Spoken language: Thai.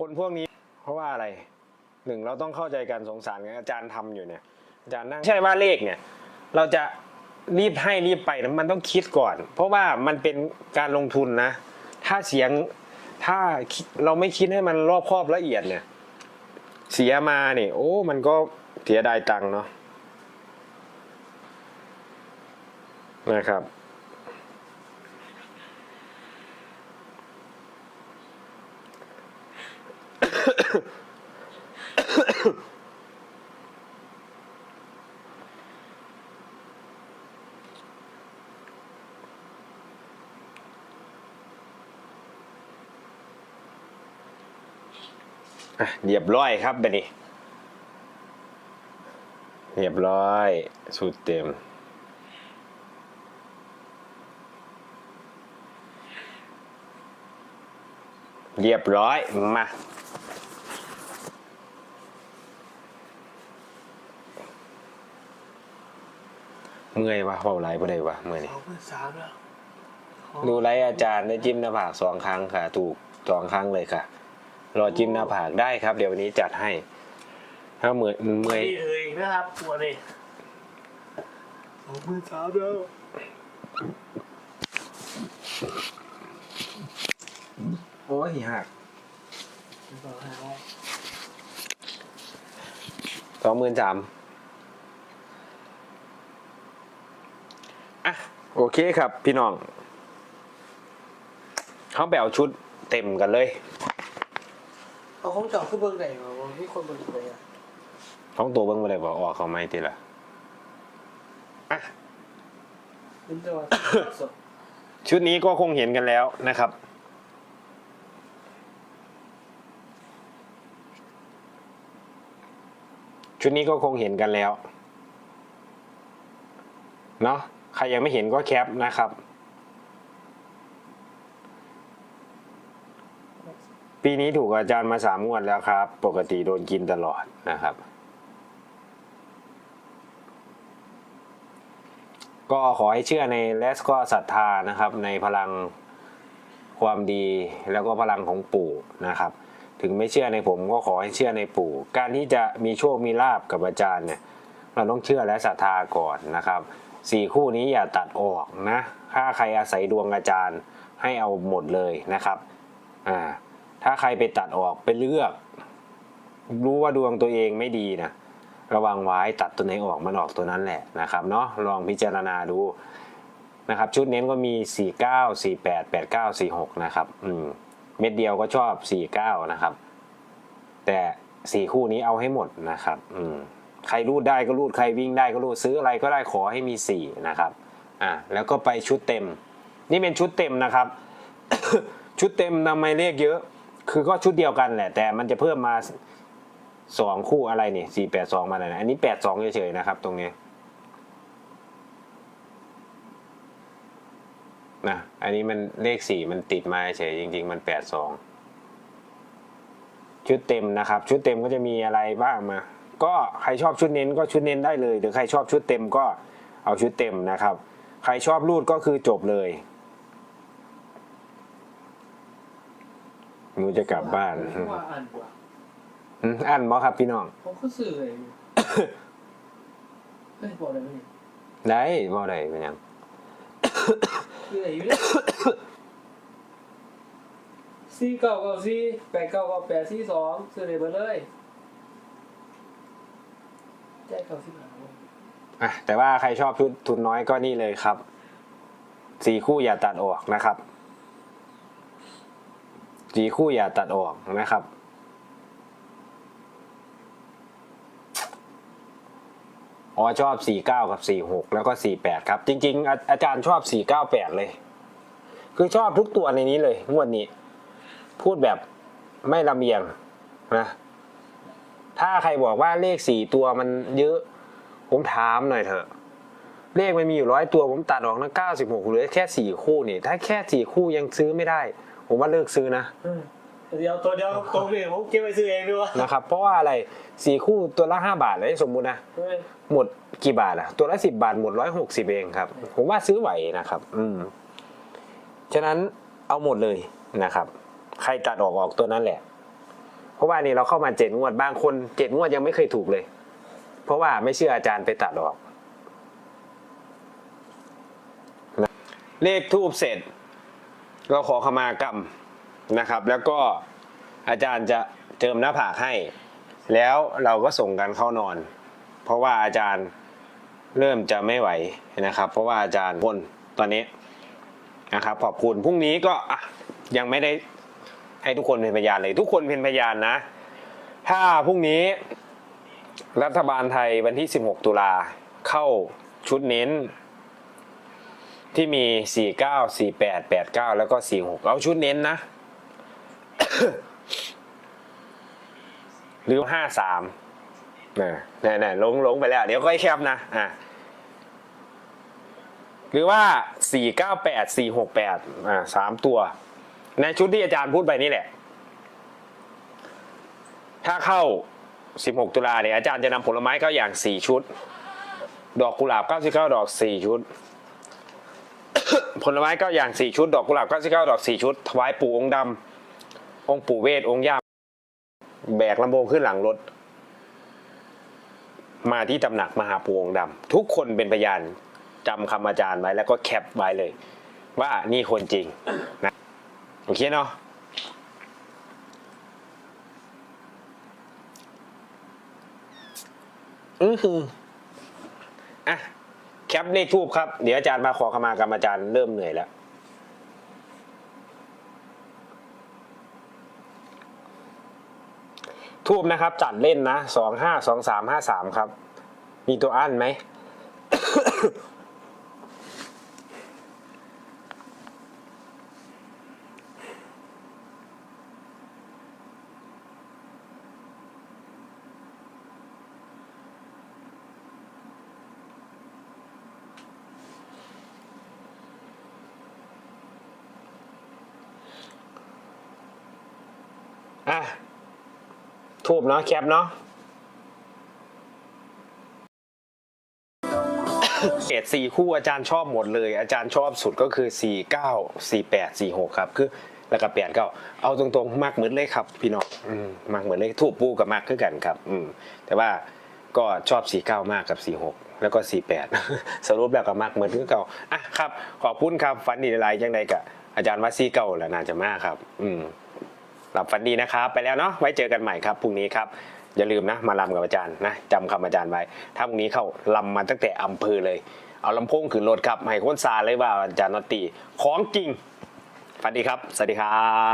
คนพวกนี้ เพราะว่าอะไรหนึ่งเราต้องเข้าใจการสงสารกันอาจารย์ทำอยู่เนี่ย อาจารย์นั่งใช่ว่าเลขเนี่ย เราจะรีบให้รีบไปนะมันต้องคิดก่อน เพราะว่ามันเป็นการลงทุนนะ ถ้าเสียงถ้าเราไม่คิดให้มันรอบคอบละเอียดเนี่ย เสียมาเนี่ย โอ้ มันก็เสียดายตังค์เนาะนะครับ อะ เรียบร้อยครับบัดนี้ เรียบร้อย สูตรเต็ม เรียบร้อย มา เมื่อยวะเบาไหลบ่ได้วะเมื่อยนี่สองพันสามแล้วดูไลฟ์อาจารย์ได้จิ้มหน้าผากสองครั้งค่ะ ถูกสองครั้งเลยค่ะ รอจิ้มหน้าผากได้ครับ เดี๋ยววันนี้จัดให้ ถ้าเมื่อยเมื่อยนี่เลยนะครับปวดเลยสองพันสามแล้วโอ้ยหักสองพันแล้วสองหมื่นสามอะ โอเคครับพี่น้องเขาแบวชุดเต็มกันเลย เอาของเจาะขึ้นเบื้องไหนวะมีคนเบื้องไหนอะท้องตัวเบิ้งมาได้บอกออกเขาไม่ตีละอะเป็นจังหวัดสดชุดนี้ก็คงเห็นกันแล้วนะครับ ชุดนี้ก็คงเห็นกันแล้ว เนาะใค รยังไม่เห็นก็แคปนะครับปีนี้ถูกอาจารย์มาสามงวดแล้วครับ ปกติโดนกินตลอดนะครับ ก็ขอให้เชื่อในและก็ศรัทธานะครับ ในพลังความดีแล้วก็พลังของปู่นะครับ ถึงไม่เชื่อในผมก็ขอให้เชื่อในปู่ การที่จะมีโชคมีลาบกับอาจารย์เนี่ยเราต้องเชื่อและศรัทธาก่อนนะครับ สี่คู่นี้อย่าตัดออกนะ ถ้าใครอาศัยดวงอาจารย์ให้เอาหมดเลยนะครับ อ่า ถ้าใครไปตัดออกไปเลือก รู้ว่าดวงตัวเองไม่ดีนะ ระวังไว้ตัดตัวไหนออกมันออกตัวนั้นแหละนะครับเนาะ ลองพิจารณาดูนะครับ ชุดเน้นก็มี 49 48 89 46 นะครับ อืม เม็ดเดียวก็ชอบ 49 นะครับ แต่สี่คู่นี้เอาให้หมดนะครับ อืม ใครรูดได้ก็รูดใครวิ่งได้ก็รูดซื้ออะไรก็ได้ขอให้มีสี่นะครับอะแล้วก็ไปชุดเต็ม นี่เป็นชุดเต็มนะครับ ชุดเต็มทำไมเลขเยอะ คือก็ชุดเดียวกันแหละ แต่มันจะเพิ่มมาสองคู่อะไรนี่สี่แปดสองมาเลยนะอันนี้แปดสองเฉยๆนะครับ ตรงนี้นะอันนี้มันเลขสี่มันติดมาเฉยจริง ๆ มันแปดสองชุดเต็มนะครับ ชุดเต็มก็จะมีอะไรบ้างมา ก็ใครชอบชุดเน้นก็ชุดเน้นได้เลย หรือใครชอบชุดเต็มก็เอาชุดเต็มนะครับ ใครชอบรูดก็คือจบเลยหนูจะกลับบ้านว่าอ่านกว่าอืมอันบอครับพี่น้องผมก็สื่อเลยเฮ้ยบอกอะไรไม่ได้ได้บ่ได้เป็นหยังคืออะไรอยู่เนี่ยสี่เก้าเก้าสี่แปดเก้าเก้าแปดสี่สองสื่อเลยเบอร์เลย แจ้เก้าสิบห้าอะแต่ว่าใครชอบชุดทุนน้อยก็นี่เลยครับสี่คู่อย่าตัดออกนะครับสี่คู่อย่าตัดออกนะครับอ๋อชอบสี่เก้ากับสี่หกแล้วก็สี่แปดครับ จริง ๆ อาอาจารย์ชอบสี่เก้าแปดเลย คือชอบทุกตัวในนี้เลยงวดนี้ พูดแบบไม่ลำเอียงนะ ถ้าใครบอกว่าเลขสี่ตัวมันเยอะ ผมถามหน่อยเถอะ เลขมันมีอยู่ร้อยตัว ผมตัดออกนะเก้าสิบหกเหลือแค่สี่คู่นี่ ถ้าแค่สี่คู่ยังซื้อไม่ได้ ผมว่าเลิกซื้อนะเดียวตัวเดียวตรงนี้ผมเก็บไปซื้อเองดีกว่านะครับเพราะว่าอะไรสี่คู่ตัวละห้าบาทเลยสมมุตินะเฮ้ยหมดกี่บาทอะตัวละสิบบาทหมดร้อยหกสิบเองครับ ผมว่าซื้อไหวนะครับ อืมฉะนั้นเอาหมดเลยนะครับ ใครตัดออกออกตัวนั้นแหละ เพราะว่านี่เราเข้ามาเจ็ดงวดบางคนเจ็ดงวดยังไม่เคยถูกเลย เพราะว่าไม่เชื่ออาจารย์ไปตัดออกนะเลขทูบเสร็จก็ขอขมากรรมนะครับ แล้วก็อาจารย์จะเจิมหน้าผากให้ แล้วเราก็ส่งกันเข้านอน เพราะว่าอาจารย์เริ่มจะไม่ไหวนะครับ เพราะว่าอาจารย์บนตอนนี้นะครับขอบคุณพรุ่งนี้ก็อะยังไม่ได้ ให้ทุกคนเป็นพยานเลย ทุกคนเป็นพยานนะ ถ้าพรุ่งนี้รัฐบาลไทยวันที่ 16 ตุลาเข้าชุดเน้น ที่มี 49 48 89 แล้วก็ 46 เอาชุดเน้นนะ หรือ 53นะนี่นี่ลงลงไปแล้ว เดี๋ยวค่อยแคปนะอะหรือว่า 498 468อ่าสามตัว ในชุดที่อาจารย์พูดไปนี่แหละ ถ้าเข้า 16 ตุลาเนี่ยอาจารย์จะนำผลไม้เข้าอย่าง 4 ชุด ดอกกุหลาบ 99 ดอก 4 ชุด ผลไม้ก็อย่าง 4 ชุด ดอกกุหลาบ 99 ดอก 4 ชุด ถวายปู่องค์ดำองค์ปู่เวทองค์ย่าแบกลำโพงขึ้นหลังรถ มาที่ตำหนักมหาปู่องค์ดำทุกคนเป็นพยานจำคำอาจารย์ไว้แล้วก็แคปไว้เลย ว่านี่คนจริงนะ โอเคเนาะอือหืออะแคปเลขทูบครับ เดี๋ยวอาจารย์มาขอขมากรรมอาจารย์เริ่มเหนื่อยแล้วทูบนะครับ จัดเล่นนะสองห้าสองสามห้าสามครับ มีตัวอั้นไหม อะ ทูบเนาะแคปเนาะเกรดสี่คู่อาจารย์ชอบหมดเลย อาจารย์ชอบสุดก็คือสี่เก้าสี่แปดสี่หกครับ คือแล้วก็แปดเก้าเอาตรงๆมากเหมือนเลยครับ พี่น้องมากเหมือนเลยทูบปูกับมากคือกันครับ อืมแต่ว่าก็ชอบสี่เก้ามากกับสี่หกแล้วก็สี่แปดสรุปแล้วก็มากเหมือนคือเก่าอะครับ ขอบคุณครับฟันดีอะไรยังไงกับอาจารย์ว่าสี่เก้าแหละน่าจะมากครับ อืม หลับฝันดีนะครับ ไปแล้วเนาะไว้เจอกันใหม่ครับพรุ่งนี้ครับอย่าลืมนะมาลำกับอาจารย์นะจำคำอาจารย์ไว้ ถ้าพรุ่งนี้เข้าลำมาตั้งแต่อำเภอเลย เอาลำโพงขึ้นรถครับให้คนซาเลยว่าอาจารย์นอตตีของจริงฝันดีครับสวัสดีครับ